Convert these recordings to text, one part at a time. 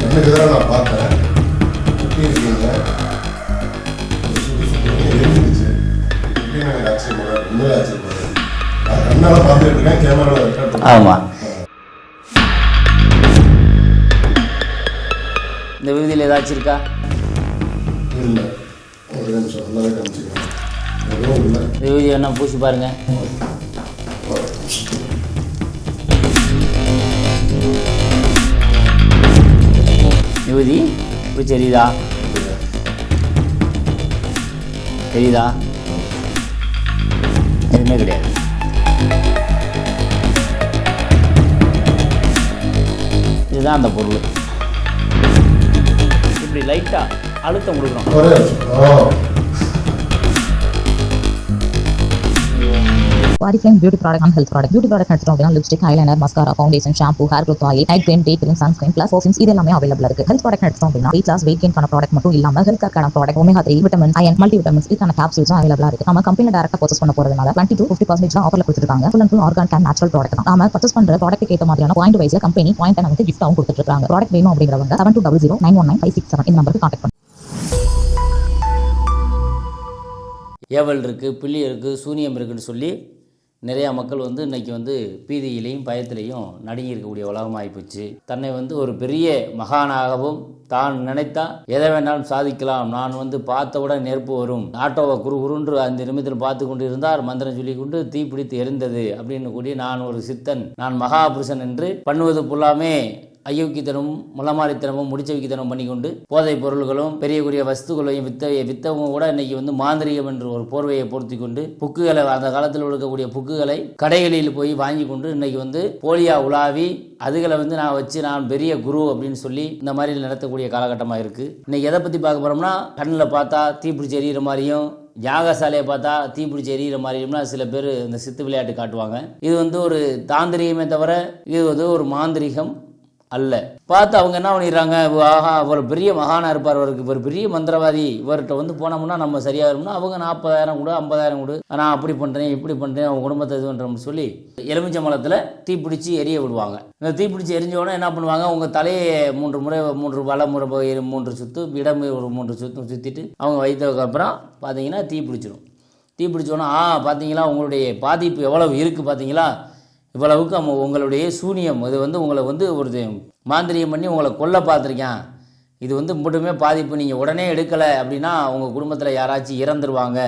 கண்ணுக்கு நான் பார்த்தேன் இருக்கீங்க எரிஞ்சிருச்சு எப்படி நான் ஆச்சரியப்படுறேன் ஆச்சரியப்படுறேன் நான் பார்த்துட்டு இருக்கேன் கேமராவில் ரெக்கார்ட் ஆமாம் இந்த விடுதியில் ஏதாச்சும் இருக்கா? வேணா பூசி பாருங்க. யுவதி இப்போ தெரியுதா? தெரியுதா? எதுவுமே கிடையாது. இதுதான் அந்த பொருள். இப்படி லைட்டாக அழுத்தம் கொடுக்குறோம் body frame beauty product and health product beauty product எடுத்துட்டோம் அப்படின்னா lipstick eyeliner mascara foundation shampoo hair growth oil night cream day cream sunscreen plus perfumes இது எல்லாமே அவைலபிள் இருக்கு ஹெல்த் ப்ராடக்ட் எடுத்துட்டோம் அப்படின்னா weight loss weight gain product மட்டும் இல்லாம health கேர்க்கான product omega three vitamin iron multivitamins இதுக்கான கேப்சூல்ஸும் அவைலபிளா இருக்கு. நம்ம கம்பெனி டேரக்டா பர்ச்சேஸ் பண்ண போறதுனால டுவெண்ட்டி டு ஃபிஃப்டி பர்சன்டேஜ் ஆஃபர்ல கொடுத்துருக்காங்க. Full and full organic and natural product தான். நாம பர்ச்சேஸ் பண்ற ப்ராடக்ட் ஏற்ற மாதிரியான பாயிண்ட் வைஸ்ல கம்பெனி பாயிண்ட் நமக்கு கிஃப்டாவும் கொடுத்துருக்காங்க. ப்ராடக்ட் வேணும் அப்படிங்கிறவங்க seven two double zero nine one nine five six seven இந்த நம்பருக்கு கான்டாக்ட் ஏவல் இருக்குது பில்லி இருக்குது சூனியம் இருக்குதுன்னு சொல்லி நிறையா மக்கள் வந்து இன்னைக்கு வந்து பீதியிலையும் பயத்திலையும் நடுங்கி இருக்கக்கூடிய உலகமாகி போச்சு தன்னை வந்து ஒரு பெரிய மகானாகவும் தான் நினைத்தா எதை வேணாலும் சாதிக்கலாம். நான் வந்து பார்த்தவுடன் நெருப்பு வரும். ஆட்டோவை குறு குறுன்று அந்த நிமிடத்தில் பார்த்து கொண்டு இருந்தார் மந்திரம் சொல்லி கொண்டு தீ பிடித்து எரிந்தது அப்படின்னு கூடி நான் ஒரு சித்தன். நான் மகாபுருஷன் என்று பண்ணுவது புல்லாமே. அயோக்கியத்தனமும் முளமாரித்தனமும் முடிச்சவிக்கித்தனம் பண்ணிக்கொண்டு போதைப் பொருள்களும் பெரிய பெரிய வஸ்துக்களையும் வித்த வித்தவங்க கூட இன்னைக்கு வந்து மாந்திரிகம் என்று ஒரு போர்வையை பொருத்தி கொண்டு புக்குகளை அந்த காலத்தில் இருக்கக்கூடிய புக்குகளை கடைகளில் போய் வாங்கி கொண்டு இன்னைக்கு வந்து போலியா உலாவி அதுகளை வந்து நான் வச்சு நான் பெரிய குரு அப்படின்னு சொல்லி இந்த மாதிரி நடத்தக்கூடிய காலகட்டமாக இருக்குது இன்னைக்கு எதை பற்றி பார்க்க போகிறோம்னா கண்ணில் பார்த்தா தீப்பிடிச்சி எரியிற மாதிரியும் யாகசாலையை பார்த்தா தீப்பிடிச்சி எரியிற மாதிரியும்னா சில பேர் இந்த சித்து விளையாட்டு காட்டுவாங்க. இது வந்து ஒரு தாந்திரிகமே தவிர இது வந்து ஒரு மாந்திரிகம். அல்ல. பார்த்து அவங்க என்ன பண்ணிடுறாங்க? ஆஹா அவர் பெரிய மகானா இருப்பார். அவருக்கு இவர் பெரிய மந்திரவாதி. இவர்கிட்ட வந்து போனோம்னா நம்ம சரியா வரும்னா அவங்க நாற்பதாயிரம் கொடு ஐம்பதாயிரம் கொடு. நான் அப்படி பண்ணுறேன் இப்படி பண்ணுறேன் அவங்க குடும்பத்தை இது பண்ணுறோம்னு சொல்லி எலுமிச்சம்பழத்தில் தீப்பிடிச்சு எரிய விடுவாங்க. இந்த தீப்பிடிச்சு எரிஞ்சோடனே என்ன பண்ணுவாங்க? உங்க தலையை மூன்று முறை மூன்று வல முறை மூன்று சுத்து இடம் ஒரு மூன்று சுத்து சுற்றிட்டு அவங்க வைத்ததுக்கு அப்புறம் பார்த்தீங்கன்னா தீ பிடிச்சிரும் தீ பிடிச்சோன்னா ஆ பார்த்தீங்களா உங்களுடைய பாதிப்பு எவ்வளவு இருக்குது பார்த்தீங்களா இவ்வளவுக்கு நம்ம உங்களுடைய சூனியம். இது வந்து உங்களை வந்து ஒரு மாந்திரியம் பண்ணி உங்களை கொல்ல பார்த்துருக்கேன். இது வந்து மட்டுமே பாதிப்பு. நீங்கள் உடனே எடுக்கலை அப்படின்னா உங்கள் குடும்பத்தில் யாராச்சும் இறந்துருவாங்க.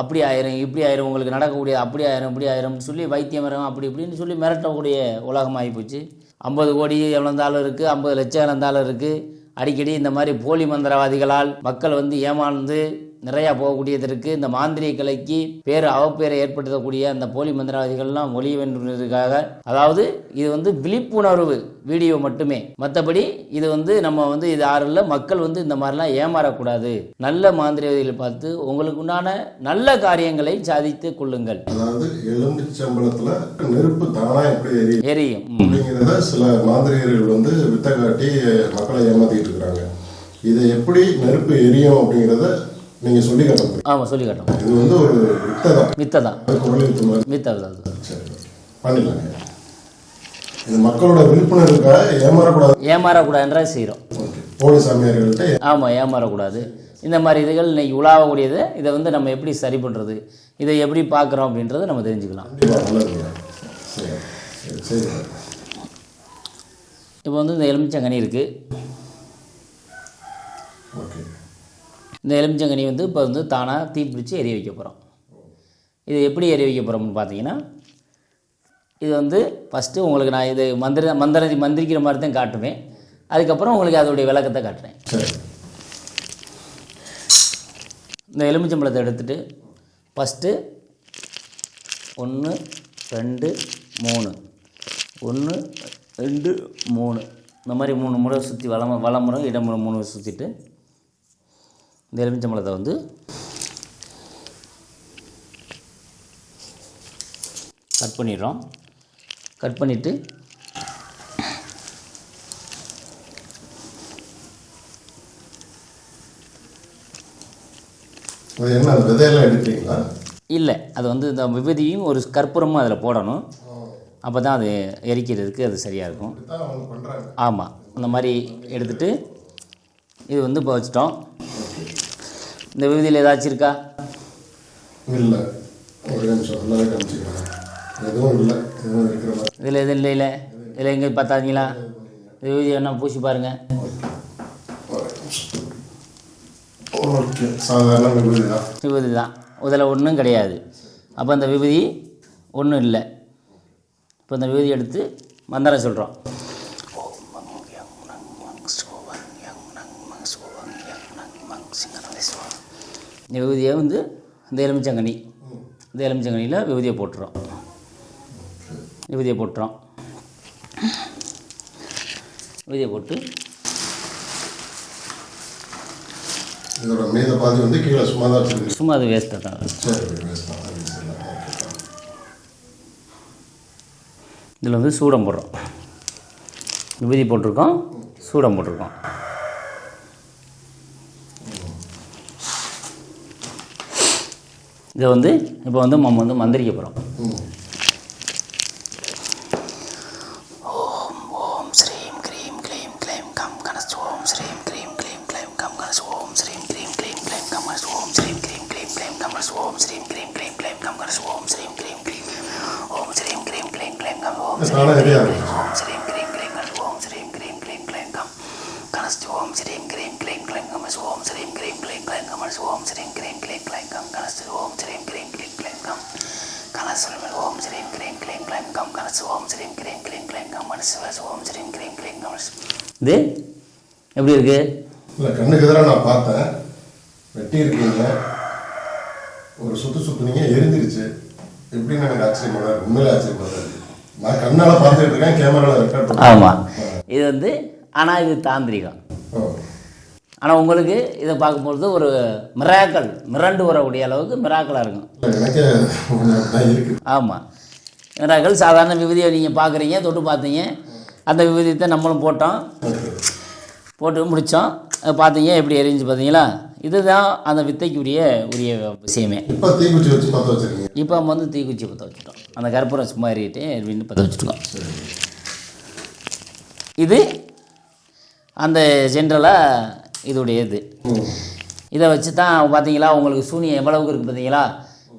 அப்படி ஆயிரும் இப்படி ஆயிரும் உங்களுக்கு நடக்கக்கூடிய அப்படி ஆயிரும் இப்படி ஆயிரும்னு சொல்லி வைத்தியம் வரும் அப்படி இப்படின்னு சொல்லி மிரட்டக்கூடிய உலகம் ஆகிப்போச்சு ஐம்பது கோடி இழந்தாலும் இருக்குது ஐம்பது லட்சம் இழந்தாலும் இருக்குது அடிக்கடி இந்த மாதிரி போலி மந்திரவாதிகளால் மக்கள் வந்து ஏமாந்து நிறையா போகக்கூடியது இருக்குது இந்த மாந்திரிய கலைக்கு பேர் அவப்பேரை ஏற்படுத்தக்கூடிய அந்த போலி மந்திரவாதிகள்லாம் ஒளிய வேண்டுவதற்காக அதாவது இது வந்து விழிப்புணர்வு வீடியோ மட்டுமே. மற்றபடி இது வந்து நம்ம வந்து இது இல்லை மக்கள் வந்து இந்த மாதிரிலாம் ஏமாறக்கூடாது. நல்ல மாந்திரியவாதிகளை பார்த்து உங்களுக்கு உண்டான நல்ல காரியங்களை சாதித்து கொள்ளுங்கள். அதாவது எலும்பிச்சம்பளத்துல நெருப்பு தானா எப்படி எரியும். அப்படிங்கிறத சில மாந்திரிகர்கள் வந்து வித்த காட்டி மக்களை ஏமாத்திட்டு இருக்கிறாங்க. இதை எப்படி நெருப்பு எரியும் அப்படிங்கிறத நீங்க சொல்லி காட்ட ஆமாம் சொல்லி காட்டும் இது வந்து ஒரு வித்தை தான் குரல் வித்து மாதிரி தான் சரி பண்ணிடலாங்க இது மக்களோட விழிப்புணர்வுக்காக ஏமாறக்கூடாது. ஏமாறக்கூடாதுன்ற செய்கிறோம் போலி சாமியார்கள்ட்ட ஆமாம் ஏமாறக்கூடாது. இந்த மாதிரி இதுகள் இன்னைக்கு உலாவக்கூடியது. இதை வந்து நம்ம எப்படி சரி பண்ணுறது இதை எப்படி பார்க்குறோம் அப்படின்றத நம்ம தெரிஞ்சுக்கலாம். இப்போ வந்து இந்த எலுமிச்சங்கனி இருக்குது ஓகே இந்த எலுமிச்சங்கனி வந்து இப்போ வந்து தானாக தீ பிடிச்சி எரிய வைக்க போகிறோம் இது எப்படி எரிய வைக்க போகிறோம்னு பார்த்தீங்கன்னா இது வந்து ஃபஸ்ட்டு உங்களுக்கு நான் இது மந்திர மந்திர மந்திரிக்கிற மாதிரி தான் காட்டுவேன். அதுக்கப்புறம் உங்களுக்கு அதோடைய விளக்கத்தை காட்டுறேன். இந்த எலுமிச்சம்பழத்தை எடுத்துட்டு ஃபஸ்ட்டு ஒன்று ரெண்டு மூணு. ஒன்று ரெண்டு மூணு. இந்த மாதிரி மூணு முறை சுற்றி வளம் வளமுறை இடமுறை மூணு சுற்றிட்டு இந்த எலுமிச்சம்பழத்தை வந்து கட் பண்ணிடுறோம். கட் பண்ணிவிட்டு என்ன அந்த விதையெல்லாம் இல்லை அது வந்து இந்த விபதியும் ஒரு கற்பூரமும் அதில் போடணும். அப்போ தான் அது எரிக்கிறதுக்கு அது சரியாக இருக்கும். ஆமாம் இந்த மாதிரி எடுத்துட்டு இது வந்து இப்போ வச்சிட்டோம் இந்த விபதியில் ஏதாச்சும் இருக்கா? இல்லை. ஒரு நிமிஷம் நல்லாவே காமிச்சிக்கலாம் எதுவும் இல்லை. எதுவும் இருக்கிற மாதிரி. இதில் எதுவும் இல்லை இல்லை. இதில் எங்கே பார்த்தாங்களா இந்த விபதி என்ன பூசி பாருங்கள் ஓகே சாதாரண விபதி தான். விபதி தான். இதில் ஒன்றும் கிடையாது. அப்போ அந்த விபதி ஒன்றும் இல்லை. இப்போ இந்த விபதி எடுத்து மந்திரம் சொல்கிறோம். இந்த விபூதியை வந்து இந்த எலுமிச்சங்கனி. இந்த எலுமிச்சங்கனியில் விபூதியை போட்டுறோம். விபூதியை போட்டுறோம். விபூதியை போட்டு இதோட மீத பாதி வந்து கீழே சும்மா தான் வச்சுருக்கு சும்மா அது வேஸ்ட்டாக தான். இதில் வந்து சூடம் போடுறோம். விபூதி போட்டிருக்கோம். சூடம் போட்டிருக்கோம். இதை வந்து இப்போ வந்து நம்ம வந்து மந்திரிக்க போகிறோம் ம் ஓம் ஸ்ரீம் க்ரீம் க்ளீம் க்ளைம் கம் கணஸ் ஓம் ஸ்ரீம் க்ரீம் க்ளீம் க்ளைம் கம் கணஸ் ஓம் ஸ்ரீம் க்ரீம் க்ளீம் க்ளைம் கம் கணஸ் ஓம் ஸ்ரீம் க்ரீம் க்ளீம் க்ளைம் கம் கணஸ் ஓம் ஸ்ரீம் க்ரீம் க்ளீம் க்ளைம் கம் கணஸ் ஓம் ஸ்ரீம் க்ரீம் க்ளீம் ஓம் ஸ்ரீம் க்ரீம் க்ளீம் க்ளைம் கம் ஓம் இது தானே எரியா இருக்கு ஓம் ஸ்ரீம் க்ரீம் க்ளீம் கணஸ் ஓம் ஸ்ரீம் க்ரீம் க்ளீம் க்ளைம் கம் கணஸ் ஓம் ஸ்ரீம் க்ரீம் க்ளீம் க்ளைம் கம் கணஸ் ஓம் ஸ்ரீம் க்ரீம் க்ளீம் க்ளைம் கம் கணஸ் ஓம் ஸ்ரீம் க்ரீம் க்ளீம் க்ளைம் கம் கணஸ் ஓம் ஸ்ரீம் க்ரீம் க்ளீம் க்ளைம் கம் கணஸ் ஓம் ஸ்ரீம் க்ரீம் க்ளீம் க்ளைம் கம் கணஸ் ஓம் ஸ்ரீம் க்ரீம் கணஸ் ஓம் ஸ்ரீம் க்ரீம் க்ளீம் கம் இது? எப்படி இருக்கு? இல்லை கண்ணுக்கு எதிராக நான் பார்த்தேன். வெட்டி இருக்கீங்க. ஒரு சுத்து சுத்துனீங்க எரிஞ்சிருச்சு. எப்படின்னு எனக்கு இருக்கு உண்மையிலே இருக்கு நான் கண்ணால் பார்த்துட்டு இருக்கேன் கேமராவில் ரெக்கார்ட் ஆமாம் இது வந்து ஆனால் இது தாந்திரிகம். ஆனால் உங்களுக்கு இதை பார்க்கும்பொழுது ஒரு மிராக்கள் மிரண்டு வரக்கூடிய அளவுக்கு மிராக்களாக இருக்கும். ஆமாம் மிராக்கள் சாதாரண விபதியை நீங்கள் பார்க்குறீங்க தொட்டு பார்த்தீங்க. அந்த விபதியத்தை நம்மளும் போட்டோம். போட்டு முடித்தோம் பார்த்தீங்க எப்படி எரிஞ்சு பார்த்தீங்களா? இதுதான் அந்த வித்தைக்கு உரிய விஷயமே. இப்போ தீக்குச்சி வச்சு பற்ற வச்சிருக்கீங்க. இப்போ நம்ம வந்து தீக்குச்சி பற்ற வச்சுட்டோம். அந்த கற்பூரம் சும்மா எறிட்டு அப்படின்னு பற்ற சரி இது அந்த ஜென்ரலாக இதோடைய இது இதை வச்சு தான் பார்த்தீங்களா? உங்களுக்கு சூனியம் எவ்வளவுக்கு இருக்குது பார்த்தீங்களா?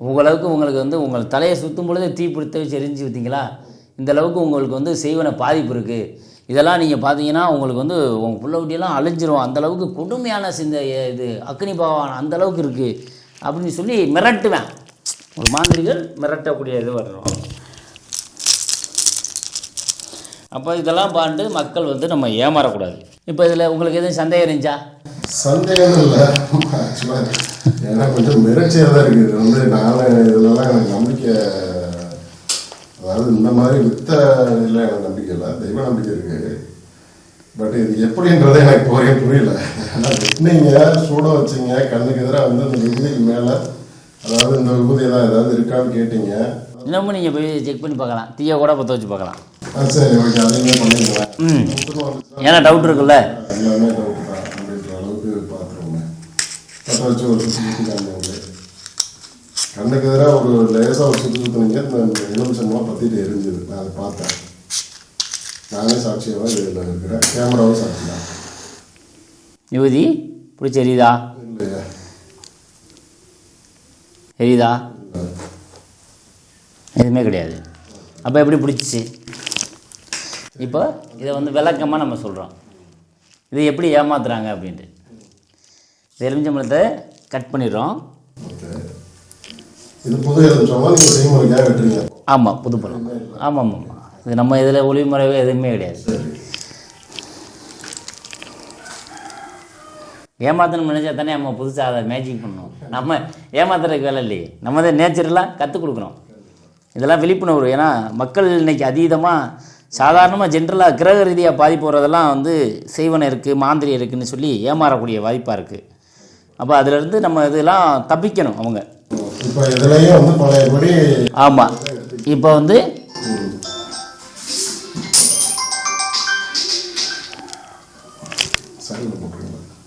உங்களவுக்கு உங்களுக்கு வந்து உங்கள் தலையை சுற்றும் பொழுது தீ பிடித்த வச்சு எரிஞ்சு விட்டீங்களா? இந்த அளவுக்கு உங்களுக்கு வந்து செய்வன பாதிப்பு இருக்குது இதெல்லாம் நீங்கள் பார்த்தீங்கன்னா உங்களுக்கு வந்து உங்கள் புள்ள குட்டியெல்லாம் அழிஞ்சிரும். அந்த அளவுக்கு கொடுமையான சிந்த இது அக்னி பகவான் அந்த அளவுக்கு இருக்குது அப்படின்னு சொல்லி மிரட்டுவேன். ஒரு மாந்திரிகள் மிரட்டக்கூடிய இது வரணும் அப்போ இதெல்லாம் பாண்டு மக்கள் வந்து நம்ம ஏமாறக்கூடாது. இப்போ இதில் உங்களுக்கு எதுவும் சந்தேகம் இருந்துச்சா? சந்தேகம் இல்லை. ஆக்சுவலாக ஏன்னா கொஞ்சம் மிரட்சியாக தான் இருக்குது. இது வந்து நான் இதுலலாம் எனக்கு நம்பிக்கை அதாவது இந்த மாதிரி வித்த இல்லை எனக்கு நம்பிக்கை இல்லை. தெய்வ நம்பிக்கை இருக்குது பட் இது எப்படின்றதே எனக்கு இப்போ புரியல. ஏன்னா வெட்டினீங்க சூட வச்சீங்க கண்ணுக்கு எதிராக வந்து அந்த விபூதிக்கு மேலே அதாவது இந்த விபூதியெல்லாம் ஏதாவது இருக்கான்னு கேட்டீங்க. இன்னமும் நீங்கள் போய் செக் பண்ணி பார்க்கலாம். தீயை கூட பற்ற வச்சு பார்க்கலாம். ம். ஏன்னா டவுட் இருக்குல்ல? கண்ணுக்கு எதிராக ஒரு லேசாக ஒரு சுற்றி சுற்றுனீங்க இந்த எலுமிச்சம்பழம் பற்றிட்டு எரிஞ்சுது. நான் அதை பார்த்தேன். நானே சாட்சியாக இதில் இருக்கிறேன். கேமராவும் சாட்சி தான். யுவதி பிடிச்சி எரியுதா? இல்லையா. இல்லை எதுவுமே கிடையாது. அப்போ எப்படி பிடிச்சிச்சு? இப்போ இதை வந்து விளக்கமாக நம்ம சொல்கிறோம் இது எப்படி ஏமாத்துறாங்க அப்படின்ட்டு. எலுமிச்சம்பழத்தை கட் பண்ணிடுறோம். ஆமாம் புது பழம். ஆமாம் ஆமாம் இது நம்ம இதில் ஒளிமுறைவே எதுவுமே கிடையாது. ஏமாத்தணும் நினச்சா தானே நம்ம புதுசாக அதை மேஜிக் பண்ணணும் நம்ம ஏமாத்துறதுக்கு வேலை இல்லையே. நம்ம தான் நேச்சுரலாக கற்றுக் கொடுக்குறோம் இதெல்லாம் விழிப்புணர்வு. ஏன்னா மக்கள் இன்னைக்கு அதீதமாக சாதாரணமாக ஜென்ரலாக கிரக ரீதியாக பாதிப்பு வரதெல்லாம் வந்து செய்வன இருக்குது மாந்திரி இருக்குன்னு சொல்லி ஏமாறக்கூடிய வாய்ப்பாக இருக்குது அப்போ அதிலிருந்து நம்ம இதெல்லாம் தப்பிக்கணும் அவங்க. ஆமாம் இப்போ வந்து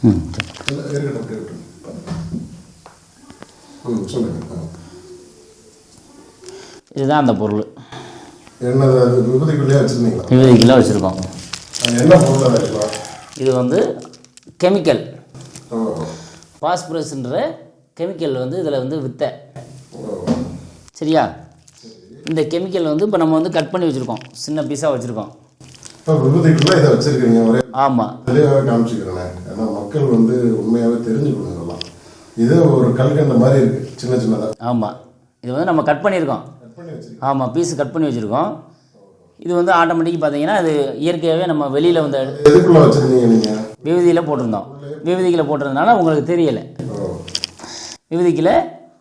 ம், இல்லை இருக்கட்டும் அப்படியே விட்டுருங்க ம் சொல்லுங்க ஆ. இதுதான் அந்த பொருள். இருபது கிலோ வச்சுருக்கோம். இது வந்து கெமிக்கல். பாஸ்பரஸ்ன்ற கெமிக்கல் வந்து இதில் வந்து வித்தை. சரியா? இந்த கெமிக்கல் வந்து இப்போ நம்ம வந்து கட் பண்ணி வச்சுருக்கோம். சின்ன பீஸாக வச்சுருக்கோம். ஆமாம் மக்கள் வந்து உண்மையாகவே தெரிஞ்சுக்கணும் இதெல்லாம். இது ஒரு கல்கண்ட மாதிரி இருக்கு சின்ன சின்னதாக ஆமாம் இது வந்து நம்ம கட் பண்ணியிருக்கோம். ஆமாம் பீஸ் கட் பண்ணி வச்சுருக்கோம். இது வந்து ஆட்டோமேட்டிக் பார்த்தீங்கன்னா அது இயற்கையாகவே நம்ம வெளியில் வந்து விபதியில் போட்டிருந்தோம். விபதியில் போட்டிருந்தனால உங்களுக்கு தெரியலை. ஓ. விபதிக்கில்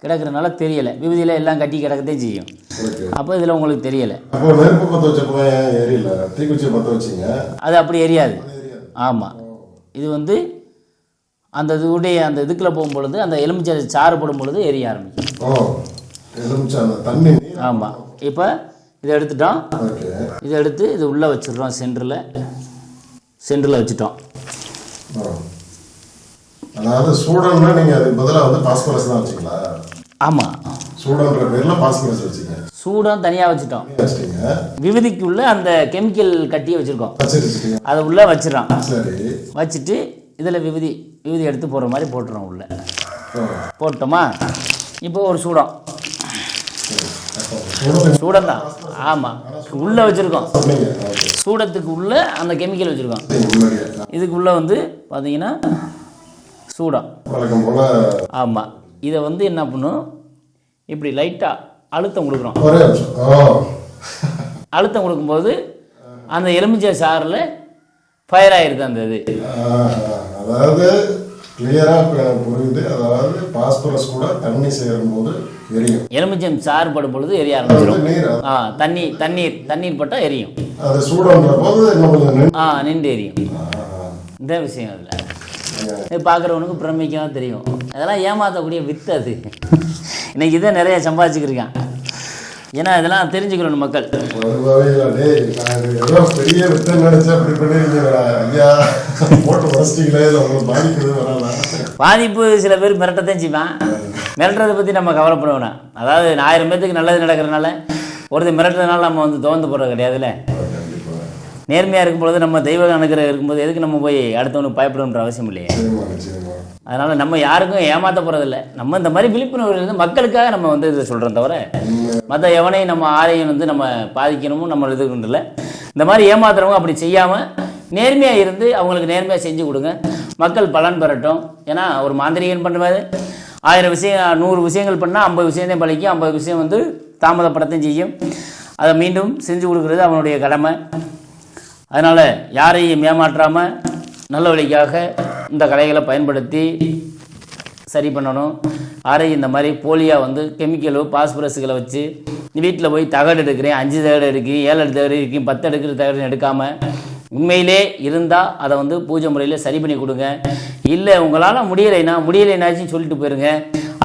கிடக்கிறனால தெரியலை. விபதியில் எல்லாம் கட்டி கிடக்கதே செய்யும். அப்போ இதில் உங்களுக்கு தெரியலை. அது அப்படி எரியாது. ஆமாம் இது வந்து அந்த இதுடைய அந்த இதுக்குள்ள போகும் பொழுது அந்த எலுமிச்சை சாறு போடும் பொழுது எரிய ஆரம்பிக்கும். தண்ணி ஆமாம் இப்போ இதை எடுத்துட்டோம். இதை எடுத்து இது உள்ளே வச்சிடுறோம் சென்டரில். சென்டரில் வச்சுட்டோம். அதாவது சூடன்னா நீங்கள் அதுக்கு பதிலாக வந்து பாஸ்பரஸ் தான் வச்சிங்களா ஆமாம் சூடன்ற பேரில் பாஸ்பரஸ் வச்சிங்க சூடம் தனியாக வச்சுட்டோம். வச்சிட்டீங்க. விபதிக்குள்ளே அந்த கெமிக்கல் கட்டி வச்சுருக்கோம். அதை உள்ளே வச்சிடறோம். வச்சுட்டு இதில் விபதி விபதி எடுத்து போடுற மாதிரி போட்டுறோம் உள்ளே. போட்டோமா? இப்போ ஒரு சூடம். சூடம் தான் ஆமாம் உள்ளே வச்சுருக்கோம். சூடத்துக்கு உள்ளே அந்த கெமிக்கல் வச்சுருக்கோம். இதுக்குள்ளே வந்து பார்த்தீங்கன்னா சூடம். ஆமாம் இதை வந்து என்ன பண்ணும்? இப்படி லைட்டாக அழுத்தம் கொடுக்குறோம். அழுத்தம் கொடுக்கும்போது அந்த எலுமிச்சை சாறில் ஃபயர் ஆயிருது அந்த இது. ஆஹ், அதாவது கிளியரா புரியுது. அதாவது பாஸ்பரஸ் கூட தண்ணி சேரும் போது எரியும். எலுமிச்சம் சாறு படும் பொழுது எரிய ஆரம்பிச்சிடும் நீர். ஆ தண்ணி தண்ணீர் தண்ணீர் பட்டால் எரியும். அது சூடன்ற போது இன்னும் கொஞ்சம் ஆ நின்று எரியும். இந்த விஷயம் அதில். இது பார்க்குறவனுக்கு பிரமிக்கலாம் தெரியும். அதெல்லாம் ஏமாற்றக்கூடிய வித்து அது. இன்னைக்கு இதை நிறைய சம்பாதிச்சுக்கிருக்கான் ஏன்னா இதெல்லாம் தெரிஞ்சுக்கணும் மக்கள். பெரிய பாதிப்பு சில பேர் மிரட்டத்தான் செய்வான். மிரட்டுறதை பற்றி நம்ம கவலைப்பட வேணாம். அதாவது ஆயிரம் பேத்துக்கு நல்லது நடக்கிறனால ஒருத்தர் மிரட்டுறதுனால நம்ம வந்து தோந்து போடுறது கிடையாதுல்ல? நேர்மையாக இருக்கும் பொழுது நம்ம தெய்வ அனுகிரகம் இருக்கும்போது எதுக்கு நம்ம போய் அடுத்தவனுக்கு பயப்படணுன்ற அவசியம் இல்லையே? அதனால் நம்ம யாருக்கும் ஏமாற்ற போகிறதில்ல நம்ம இந்த மாதிரி விழிப்புணர்வு இருந்து மக்களுக்காக நம்ம வந்து இதை சொல்கிறோம் தவிர மற்ற எவனையும் நம்ம ஆரையும் வந்து நம்ம பாதிக்கணுமும் நம்ம இதுக்குன்றல இந்த மாதிரி ஏமாத்துறவங்க அப்படி செய்யாமல் நேர்மையாக இருந்து அவங்களுக்கு நேர்மையாக செஞ்சு கொடுங்க. மக்கள் பலன் பெறட்டும். ஏன்னா ஒரு மாந்திரிகன் பண்ணுற மாதிரி ஆயிரம் விஷயம் நூறு விஷயங்கள் பண்ணால் ஐம்பது விஷயத்தையும் பழிக்கும். ஐம்பது விஷயம் வந்து தாமதப்படத்தையும் செய்யும். அதை மீண்டும் செஞ்சு கொடுக்குறது அவனுடைய கடமை. அதனால் யாரையும் ஏமாற்றாமல் நல்ல வழிக்காக இந்த கலைகளை பயன்படுத்தி சரி பண்ணணும். யாரையும் இந்த மாதிரி போலியாக வந்து கெமிக்கலோ பாஸ்பரஸுகளை வச்சு வீட்டில் போய் தகடு எடுக்கிறேன் அஞ்சு தகடு எடுக்கிறேன் ஏழு தகடு இருக்கேன் பத்து எடுக்கிற தகடு எடுக்காமல் உண்மையிலே இருந்தால் அதை வந்து பூஜை முறையில் சரி பண்ணி கொடுங்க. இல்லை உங்களால் முடியலைன்னா முடியலைனாச்சும் சொல்லிட்டு போயிருங்க.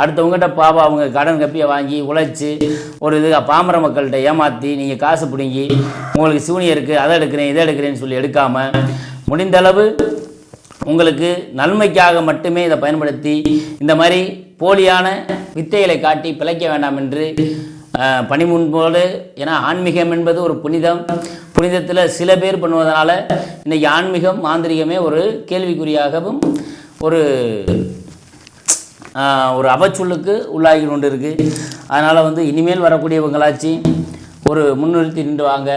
அடுத்தவங்ககிட்ட பாவா அவங்க கடன் கப்பியை வாங்கி உழைச்சி ஒரு இது பாமர மக்கள்கிட்ட ஏமாற்றி நீங்கள் காசு பிடுங்கி உங்களுக்கு சூனியம் இருக்குது அதை எடுக்கிறேன் இதை எடுக்கிறேன்னு சொல்லி எடுக்காமல் முடிந்தளவு உங்களுக்கு நன்மைக்காக மட்டுமே இதை பயன்படுத்தி இந்த மாதிரி போலியான வித்தைகளை காட்டி பிழைக்க வேண்டாம் என்று பணிமுன்போடு ஏன்னா ஆன்மீகம் என்பது ஒரு புனிதம். புனிதத்தில் சில பேர் பண்ணுவதனால இன்னைக்கு ஆன்மீகம் மாந்திரிகமே ஒரு கேள்விக்குறியாகவும் ஒரு ஒரு அவச்சொல்லுக்கு உள்ளாகி கொண்டு இருக்கு அதனால் வந்து இனிமேல் வரக்கூடியவங்களாச்சு ஒரு முன்னிறுத்தி நின்று வாங்க.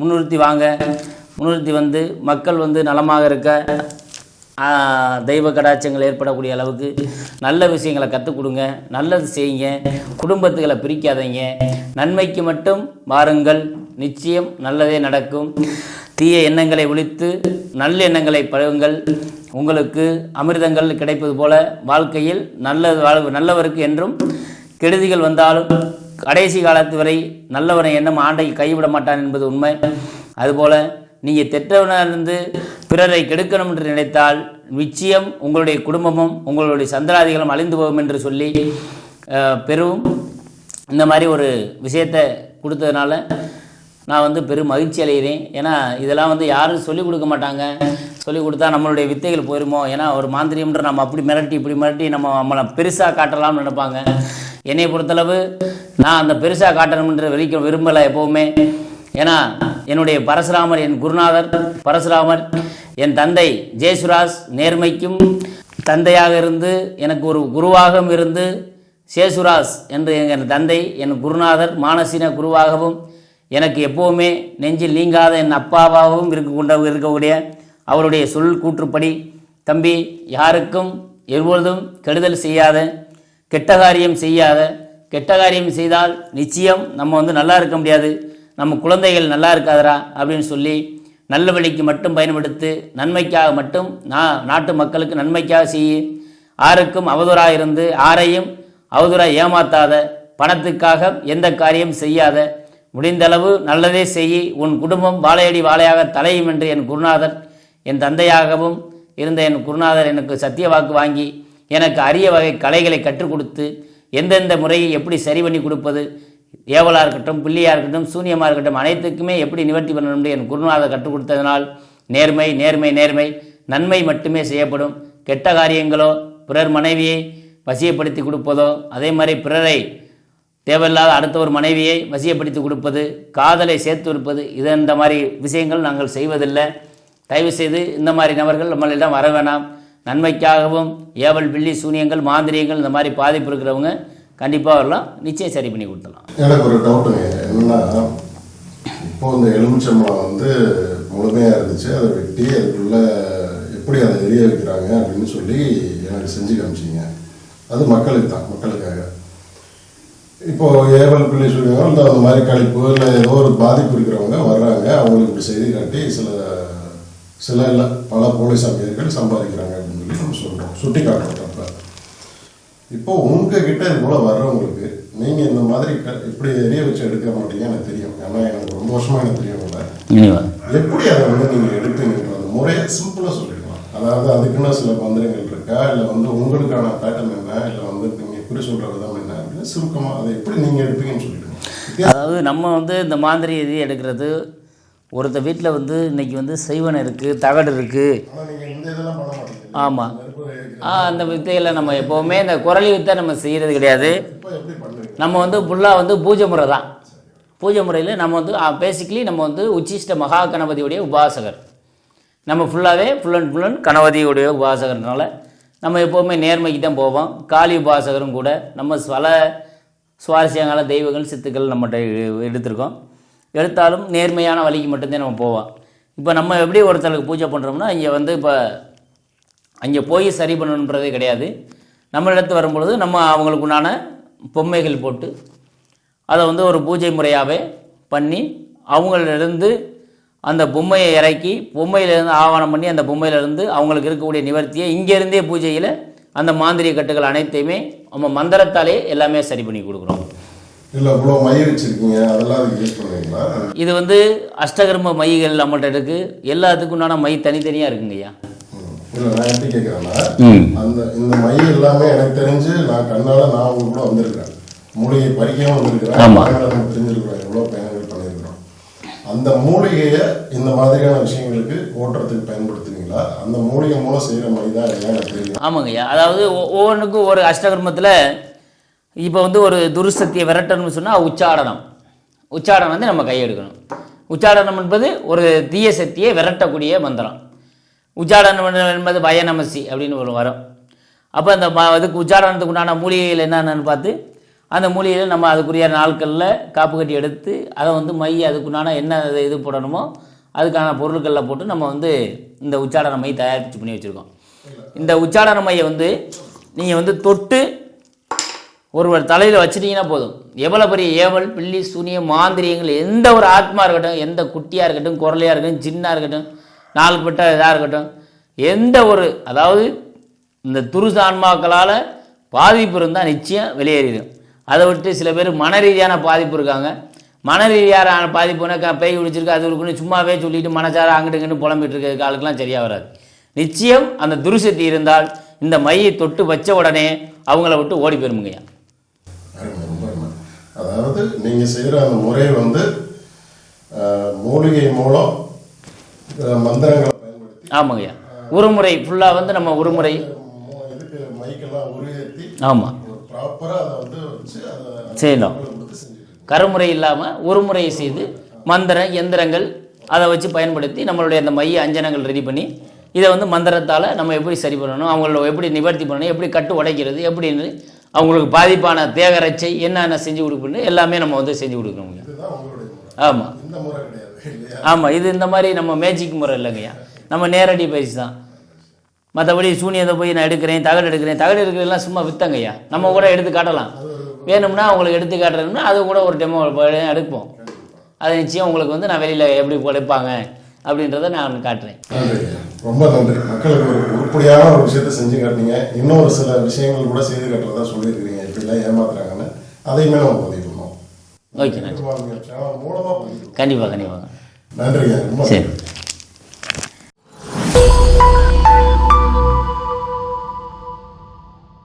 முன்னிறுத்தி வாங்க. முன்னிறுத்தி வந்து மக்கள் வந்து நலமாக இருக்க தெய்வ கடாட்சங்கள் ஏற்படக்கூடிய அளவுக்கு நல்ல விஷயங்களை கற்றுக் கொடுங்க. நல்லது செய்யுங்க. குடும்பத்துகளை பிரிக்காதீங்க. நன்மைக்கு மட்டும் வாருங்கள். நிச்சயம் நல்லதே நடக்கும். தீய எண்ணங்களை ஒழித்து நல்ல எண்ணங்களை பழகுங்கள் உங்களுக்கு அமிர்தங்கள் கிடைப்பது போல வாழ்க்கையில் நல்ல நல்லவருக்கு என்றும் கெடுதிகள் வந்தாலும் கடைசி காலத்து வரை நல்லவனை எண்ணம் ஆண்டை கைவிட மாட்டான் என்பது உண்மை. அதுபோல நீங்கள் தெற்றவனிருந்து பிறரை கெடுக்கணும் என்று நினைத்தால் நிச்சயம் உங்களுடைய குடும்பமும் உங்களுடைய சந்தராதிகளும் அழிந்து போகும் என்று சொல்லி பெரும் இந்த மாதிரி ஒரு விஷயத்தை கொடுத்ததுனால நான் வந்து பெரும் மகிழ்ச்சி அடைகிறேன். ஏன்னா இதெல்லாம் வந்து யாரும் சொல்லிக் கொடுக்க மாட்டாங்க. சொல்லிக் கொடுத்தா நம்மளுடைய வித்தைகள் போயிருமோ? ஏன்னா ஒரு மாந்திரியம்ன்ற நம்ம அப்படி மிரட்டி இப்படி மிரட்டி நம்ம நம்மளை பெருசாக காட்டலாம்னு நினைப்பாங்க. என்னை பொறுத்தளவு நான் அந்த பெருசாக காட்டணும்ன்ற விரிக்க விரும்பலை எப்போவுமே. ஏன்னா என்னுடைய பரசுராமர் என் குருநாதர் பரசுராமர் என் தந்தை ஜெயசுராஜ் நேர்மைக்கும் தந்தையாக இருந்து எனக்கு ஒரு குருவாகவும் இருந்து சேசுராஸ் என்று என் தந்தை என் குருநாதர் மானசீன குருவாகவும் எனக்கு எப்போவுமே நெஞ்சில் நீங்காத என் அப்பாவாகவும் இருக்க கொண்ட இருக்கக்கூடிய அவருடைய சொல் கூற்றுப்படி தம்பி யாருக்கும் எப்பொழுதும் கெடுதல் செய்யாத கெட்ட காரியம் செய்யாத கெட்ட காரியம் செய்தால் நிச்சயம் நம்ம வந்து நல்லா இருக்க முடியாது நம்ம குழந்தைகள் நல்லா இருக்காதரா அப்படின்னு சொல்லி நல்ல வழிக்கு மட்டும் பயன்படுத்து நன்மைக்காக மட்டும் நான் நாட்டு மக்களுக்கு நன்மைக்காக செய்ய ஆருக்கும் அவதூறாக இருந்து ஆரையும் அவதூறாக ஏமாத்தாத பணத்துக்காக எந்த காரியம் செய்யாத முடிந்தளவு நல்லதே செய் உன் குடும்பம் வாழையடி வாழையாக தலையும் என்று என் குருநாதர் என் தந்தையாகவும் இருந்த என் குருநாதர் எனக்கு சத்திய வாக்கு வாங்கி எனக்கு அரிய வகை கலைகளை கற்றுக் கொடுத்து எந்தெந்த முறையை எப்படி சரி பண்ணி கொடுப்பது ஏவலாக இருக்கட்டும் பிள்ளையாக இருக்கட்டும் சூனியமாக இருக்கட்டும் அனைத்துக்குமே எப்படி நிவர்த்தி பண்ணணும் என் குருநாதர் கற்றுக் கொடுத்ததனால் நேர்மை நேர்மை நேர்மை நன்மை மட்டுமே செய்யப்படும். கெட்ட காரியங்களோ பிறர் மனைவியை வசியப்படுத்தி கொடுப்பதோ அதே மாதிரி பிறரை தேவையில்லாத அடுத்த ஒரு மனைவியை வசியப்படுத்தி கொடுப்பது காதலை சேர்த்து வைப்பது இது இந்த மாதிரி விஷயங்கள் நாங்கள் செய்வதில்லை. தயவு செய்து இந்த மாதிரி நபர்கள் நம்மளிடம் வர வேணாம். நன்மைக்காகவும் ஏவல் பில்லி சூனியங்கள் மாந்திரியங்கள் இந்த மாதிரி பாதிப்பு இருக்கிறவங்க கண்டிப்பாக வரலாம். நிச்சயம் சரி பண்ணி கொடுத்துடலாம். எனக்கு ஒரு டவுட்டுங்க என்னென்னா இப்போ இந்த எலுமிச்சம்பழம் வந்து முழுமையாக இருந்துச்சு. அதை வெட்டி அதுக்குள்ள எப்படி அதை எரிய வைக்கிறாங்க அப்படின்னு சொல்லி எனக்கு செஞ்சு காமிச்சிங்க. அது மக்களுக்கு தான் மக்களுக்காக. இப்போ ஏவல் பிள்ளை சொல்லுவாங்க இந்த மாதிரி கழிப்பு இல்லை ஏதோ ஒரு பாதிப்பு இருக்கிறவங்க வர்றாங்க. அவங்களுக்கு இப்படி செய்தி காட்டி சில சில இல்லை பல போலீஸ் அமையர்கள் சம்பாதிக்கிறாங்க அப்படின்னு சொல்லி நம்ம சொல்கிறோம் சுட்டி காட்டுறோம் அப்போ இப்போ உங்ககிட்ட இது போல வர்றவங்களுக்கு நீங்க இந்த மாதிரி இப்படி எரிய வச்சு எடுக்க மாட்டீங்க எனக்கு தெரியும். ஏன்னா எனக்கு ரொம்ப வருஷமா எனக்கு தெரியும் எப்படி அதை வந்து நீங்க எடுப்பீங்கன்றது முறையை சிம்பிளா சொல்லிடலாம். அதாவது அதுக்குன்னு சில மந்திரங்கள் இருக்கா? இல்லை வந்து உங்களுக்கான பேட்டர்ன் என்ன? இல்லை வந்து நீங்க குறி சொல்ற விதம் என்ன? அப்படின்னு சுருக்கமா அதை எப்படி நீங்க எடுப்பீங்கன்னு சொல்லிடுங்க. அதாவது நம்ம வந்து இந்த மாதிரி இது எடுக்கிறது ஒருத்த வீட்டில் வந்து இன்னைக்கு வந்து செய்வனை இருக்குது தகடு இருக்குது ஆமாம். ஆ அந்த வித்தையில் நம்ம எப்போவுமே இந்த குரலி வித்தை நம்ம செய்கிறது கிடையாது. நம்ம வந்து ஃபுல்லாக வந்து பூஜை முறை தான். பூஜை முறையில் நம்ம வந்து பேசிக்கலி நம்ம வந்து உச்சிஷ்ட மகா கணபதியுடைய உபாசகர். நம்ம ஃபுல்லாகவே ஃபுல் அண்ட் ஃபுல் அண்ட் கணபதியுடைய உபாசகர்னால நம்ம எப்போவுமே நேர்மைக்கு தான் போவோம். காளி உபாசகரும் கூட நம்ம பல சுவாரஸ்யங்கால தெய்வங்கள் சித்துக்கள் நம்மகிட்ட எடுத்திருக்கோம். எடுத்தாலும் நேர்மையான வழிக்கு மட்டும்தான் நம்ம போவோம். இப்போ நம்ம எப்படி ஒருத்தருக்கு பூஜை பண்ணுறோம்னா இங்கே வந்து இப்போ அங்கே போய் சரி பண்ணணுன்றதே கிடையாது. நம்மளிடத்து வரும்பொழுது நம்ம அவங்களுக்கு உண்டான பொம்மைகள் போட்டு அதை வந்து ஒரு பூஜை முறையாகவே பண்ணி அவங்களிருந்து அந்த பொம்மையை இறக்கி பொம்மையிலேருந்து ஆவணம் பண்ணி அந்த பொம்மையிலேருந்து அவங்களுக்கு இருக்கக்கூடிய நிவர்த்தியை இங்கேருந்தே பூஜையில் அந்த மாந்திரிய கட்டுகள் அனைத்தையுமே நம்ம மந்திரத்தாலே எல்லாமே சரி பண்ணி கொடுக்குறோம். இல்லை இவ்வளோ மை வச்சிருக்கீங்க அதெல்லாம் அதுக்கு யூஸ் பண்ணுவீங்களா? இது வந்து அஷ்டகர்ம மைகள் நம்மள்ட்ட இருக்குது எல்லாத்துக்கும் உண்டான மை தனித்தனியாக இருக்குங்கய்யா இல்லை நான் எப்படி கேட்குறேன்னா அந்த இந்த மை எல்லாமே எனக்கு தெரிஞ்சு நான் கண்ணால நான் உங்க கூட வந்திருக்கேன் மூலிகை பறிக்காம வந்திருக்கிறேன். நம்ம தெரிஞ்சிருக்கிறோம் எவ்வளோ பயணங்கள் பண்ணியிருக்கிறோம். அந்த மூலிகையை இந்த மாதிரியான விஷயங்களுக்கு ஓட்டுறதுக்கு பயன்படுத்துவீங்களா? அந்த மூலிகை மூலம் செய்கிற மை தான் எனக்கு தெரியும். ஆமாங்கய்யா அதாவது ஒவ்வொன்றுக்கும் ஒரு அஷ்டகர்மத்தில் இப்போ வந்து ஒரு துருசக்தியை விரட்டணும்னு சொன்னால் உச்சாடனம் உச்சாடனம் வந்து நம்ம கையெடுக்கணும். உச்சாடனம் என்பது ஒரு தீய சக்தியை விரட்டக்கூடிய மந்திரம். உச்சாடனம் என்பது பயநமசி அப்படின்னு ஒரு வரும். அப்போ அந்த அதுக்கு உச்சாடனத்துக்கு உண்டான மூலிகைகள் என்னென்னு பார்த்து அந்த மூலிகையில் நம்ம அதுக்குரிய நாட்களில் காப்பு கட்டி எடுத்து அதை வந்து மை அதுக்குண்டான என்ன இது- இது போடணுமோ அதுக்கான பொருட்களில் போட்டு நம்ம வந்து இந்த உச்சாடன மை தயாரித்து பண்ணி வச்சுருக்கோம். இந்த உச்சாடன மையை வந்து நீங்கள் வந்து தொட்டு ஒருவர் தலையில் வச்சுட்டிங்கன்னா போதும். எவ்வளோ பெரிய ஏவல் பில்லி சூனியம் மாந்திரியங்கள் எந்த ஒரு ஆத்மா இருக்கட்டும் எந்த குட்டியாக இருக்கட்டும் குரலையாக இருக்கட்டும் சின்னாக இருக்கட்டும் நாள்பட்ட இதாக இருக்கட்டும் எந்த ஒரு அதாவது இந்த துருசு ஆன்மாக்களால் பாதிப்பு இருந்தால் நிச்சயம் வெளியேறிடும். அதை விட்டு சில பேர் மன ரீதியான பாதிப்பு இருக்காங்க. மன ரீதியான பாதிப்புனா பேய் பிடிச்சிருக்கு அது இருக்குன்னு சும்மாவே சொல்லிட்டு மனசார அங்கிட்டு இங்கிட்டு புலம்பிட்டு இருக்கிற ஆளுக்கெல்லாம் சரியாக வராது. நிச்சயம் அந்த துருசக்தி இருந்தால் இந்த மையை தொட்டு வச்ச உடனே அவங்கள விட்டு ஓடி போயிருமுங்கய்யா. அதாவது நீங்க செய்யற அந்த முறை வந்து மூலிகை மூலம் மந்திரங்களை பயன்படுத்தி ஆமாங்கய்யா உருமுறை ஃபுல்லாக வந்து நம்ம உருமுறை இதுக்கு மைக்கெல்லாம் உருவேற்றி ஆமாம் ஒரு ப்ராப்பரா அதை வந்து வச்சு அதை செய்யணும். கருமுறை இல்லாமல் ஒரு முறையை செய்து மந்திரம் எந்திரங்கள் அதை வச்சு பயன்படுத்தி நம்மளுடைய அந்த மைய அஞ்சனங்கள் ரெடி பண்ணி இதை வந்து மந்திரத்தால் நம்ம எப்படி சரி பண்ணணும் அவங்கள எப்படி நிவர்த்தி பண்ணணும் எப்படி கட்டு உடைக்கிறது எப்படின்னு அவங்களுக்கு பாதிப்பான தேகரட்சை என்னென்ன செஞ்சு கொடுக்கணும் எல்லாமே நம்ம வந்து செஞ்சு முறை. ஆமாம் ஆமாம் இது இந்த மாதிரி நம்ம மேஜிக் முறை இல்லைங்கய்யா நம்ம நேரடி பயிற்சி தான். மற்றபடி சூனியத்தை போய் நான் எடுக்கிறேன் தகடு எடுக்கிறேன். தகடு எடுக்கிறதெல்லாம் சும்மா வித்தங்கய்யா நம்ம கூட எடுத்து காட்டலாம். வேணும்னா உங்களுக்கு எடுத்து காட்டுறதுன்னா அது கூட ஒரு டெமோ எடுப்போம். அது நிச்சயம் உங்களுக்கு வந்து நான் வெளியில் எப்படி எடுப்பாங்க அப்படின்றத நான் காட்டுறேன். ரொம்ப நன்றி. மக்களுக்கு ஒரு உருப்படியான ஒரு விஷயத்த செஞ்சு காட்டினீங்க. இன்னொரு சில விஷயங்கள் கூட செய்து காட்டுறதா சொல்லியிருக்கிறீங்க. இப்படிலாம் ஏமாத்துறாங்கன்னு. அதையுமே நம்ம பதிவு பண்ணோம் ஓகே நன்றி. சேனல் மூலமா பதிவு பண்ணோம். கண்டிப்பாக கண்டிப்பாக நன்றிங்க. ரொம்ப சரி.